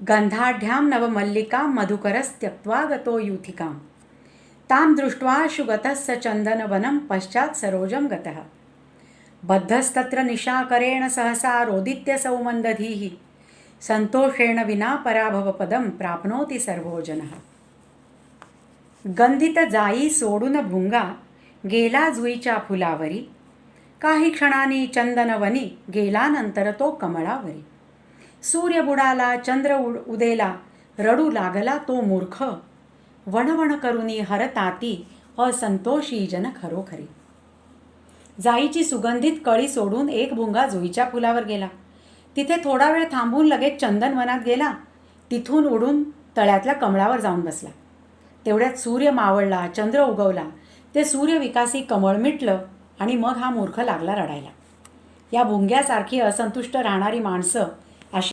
गन्धाढ्यां नवमल्लिकां मधुकरस्त्यक्त्वा गतो यूथिकां तां दृष्ट्वा शुगतस्य चन्दनवनं पश्चात् सरोजं गतः। बद्धस्तत्र निशाकरेण सहसा रोदित्य सौमन्दधीः। सन्तोषेण विना पराभवपदं प्राप्नोति सर्वो जनः गंधित जाई सोडून भुंगा गेला जुईच्या फुलावरी। काही क्षणांनी चंदनवनी गेलानंतर तो कमळावरी। सूर्य बुडाला चंद्र उड उदेला रडू लागला तो मूर्ख. वणवण करुनी हरताती असंतोषी जन खरोखरी. जाईची सुगंधित कळी सोडून एक भुंगा जुईच्या फुलावर गेला. तिथे थोडा वेळ थांबून लगेच चंदनवनात गेला. तिथून उडून तळ्यातल्या कमळावर जाऊन बसला. तेवढ्यात सूर्य मावळला चंद्र उगवला. ते सूर्यविकासी कमळ मिटलं आणि मग हा मूर्ख लागला रडायला. या भुंग्यासारखी असंतुष्ट राहणारी माणसं